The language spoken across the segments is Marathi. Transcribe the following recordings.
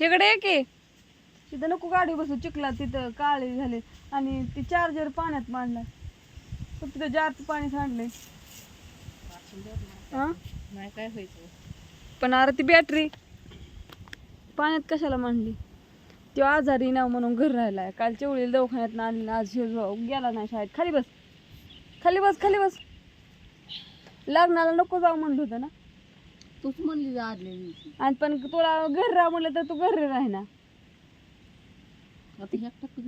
इकडे ये की. तिथं नको गाडी बसू चिखला तिथं काळे झाले. आणि ती चार्जर पाण्यात मांडलाय फक्त त्या जारचं पाणी सांडलंय. हा नाही काय व्हायचं? पण अरे ती बॅटरी पाण्यात कशाला मांडली? तो आजारी ना म्हणून घर राहिलाय. काल चवळीला दवाखान्यात आणली ना आज ह्यो जो गेला नाही शाळेत. खाली बस. खाली बस खाली बस. लग्नाला नको जाऊ म्हणलं होतं ना? तूच म्हणली आदल्या दिवशी. आणि पण तुला घर राहा म्हणलं तर तू घरी राही ना.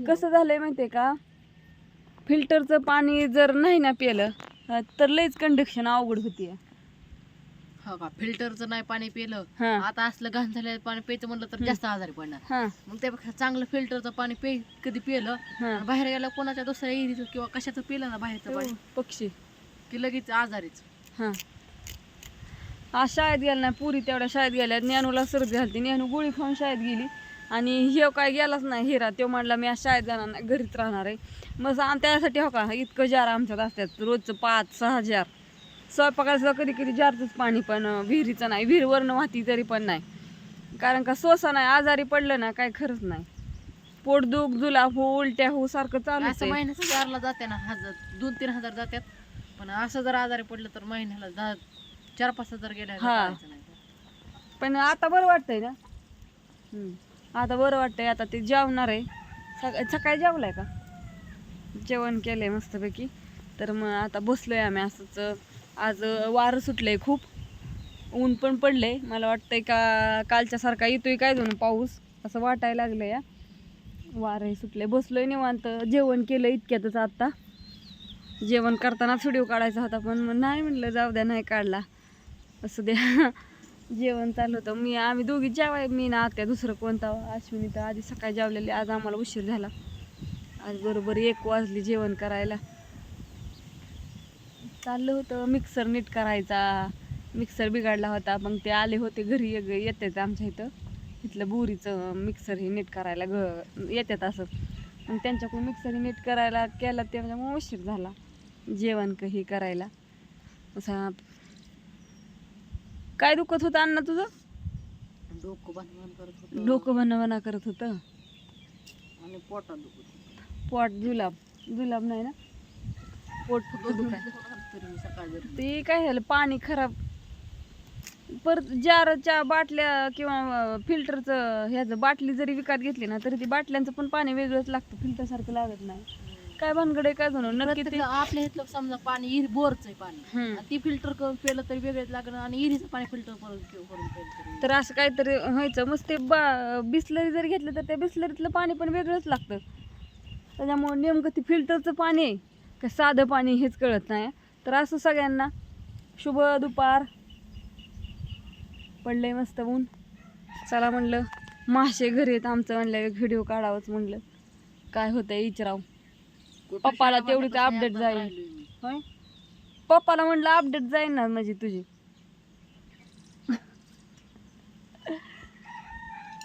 कसं झालंय माहितीये का? फिल्टरचं पाणी जर नाही ना पिलं अं, तर लईच कंडिक्शन अवघड होतीये. हो का? फिल्टरचं नाही पाणी पिलं हा. आता असलं घाण झालेलं पाणी प्यायचं म्हणलं तर जास्त आजारी पडणार. हा. मग त्यापेक्षा चांगलं फिल्टरचं पाणी पे कधी पिलं हा. आणि बाहेर गेलं कोणाच्या दुसऱ्या इरीचं किंवा कशाचं पिलं ना बाहेरचं पाणी पक्षी. की लगेच आजारीच. हा. आज शाळेत गेला नाही पुरी तेवढ्या शाळेत गेल्या ज्ञानूला सर्दी झाली ज्ञानू गोळी खाऊन शाळेत गेली. आणि हे काय गेलाच नाही हिरा. तो म्हणला मी आज शाळेत जाणार नाही घरीच राहणार आहे. मग आणि त्यासाठी हो का इतकं जार आमच्यात असतात. रोजचं पाच सहा जार. स्वयंपाकाला कधी कधी जारचंच पाणी पण विहिरीचं नाही. विहिरीवरनं वाहती तरी पण नाही. कारण का सोसा नाही आजारी पडलं ना काय खरंच नाही. पोट दुख जुला हो उलट्या हो सारखं चालू असं महिन्याचं जारला जाते ना हजार दोन तीन हजार जातात पण असं जर आजारी पडलं तर महिन्याला दहा चार पाच हजार गेल्या हा. पण आता बरं वाटतंय ना? हम्म. आता बरं वाटतंय आता ते जेवणार आहे. सका- सकाळी जेवलाय का? जेवण केलंय मस्तपैकी. तर मग आता बसलोय आम्ही असंच. आज वारं सुटलंय खूप. ऊन पण पडलंय. मला वाटतंय का कालच्या सारखा येतोय काय जणू पाऊस? असं वाटायला लागलं या वारंही सुटलंय. बसलोय निवांत. जेवण केलं इतक्यातच आता. जेवण करतानाच व्हिडिओ काढायचा होता पण मग नाही म्हटलं जाऊ द्या नाही काढला. असं द्या. जेवण चालू होतं. मी आम्ही दोघी जेवाय मी ना आत्या दुसरं कोणता अश्विनी तर आधी सकाळी जेवलेली आज आम्हाला उशीर झाला. आज बरोबर एक वाजली जेवण करायला. चाललं होतं मिक्सर नीट करायचा. मिक्सर बिघडला होता. मग ते आले होते घरी येतात आमच्या इथं. इथलं बोरीचं मिक्सर हे नीट करायला घ येतात असं. मग त्यांच्याकडून मिक्सर हे नीट करायला केला त्याच्यामुळे उशीर झाला. जेवण काही करायला. असा काय दुखत होतं अण्णा तुझं? डोकं बांधून करत होतं. डोकं करत होतं? आणि पोटात दुखत होतं. पोट जुलाब जुलाब नाही ना? पोट फक्त दूध दुखाय नाही तरी मी सकाळी जरी ते काय झालं? पाणी खराब. परत जारच्या बाटल्या किंवा फिल्टरचं ह्याचं बाटली जरी विकत घेतली ना तरी ती बाटल्यांचं पण पाणी वेगळंच लागतं. फिल्टर सारखं लागत नाही. काय भानगड आहे काय जणू नक्की ते प्रत्येक आपल्या इथलं समजा पाणी इर बोरचं आहे पाणी. हम्म. आणि ती फिल्टर करून पिलं तरी वेगळंच लागणार आणि इरीचं पाणी फिल्टर करून करून तरी. तर असं काहीतरी व्हायचं. मग ते बा बिस्लरी जरी घेतलं तर त्या बिस्लरीतलं पाणी पण वेगळंच लागतं. त्याच्यामुळे नेमकं ते फिल्टरचं पाणी आहे का साधं पाणी हेच कळत नाही. तर असं सगळ्यांना शुभ दुपार. पडलंय मस्त ऊन. चला म्हणलं मासे घरी आहेत आमचं म्हणलं एक व्हिडिओ काढावंच म्हणलं. काय होतंय विचारावं कुठं पप्पाला तेवढीच यातच जाईल. पप्पाला म्हणलं अपडेट जाईन ना म्हणजे तुझी.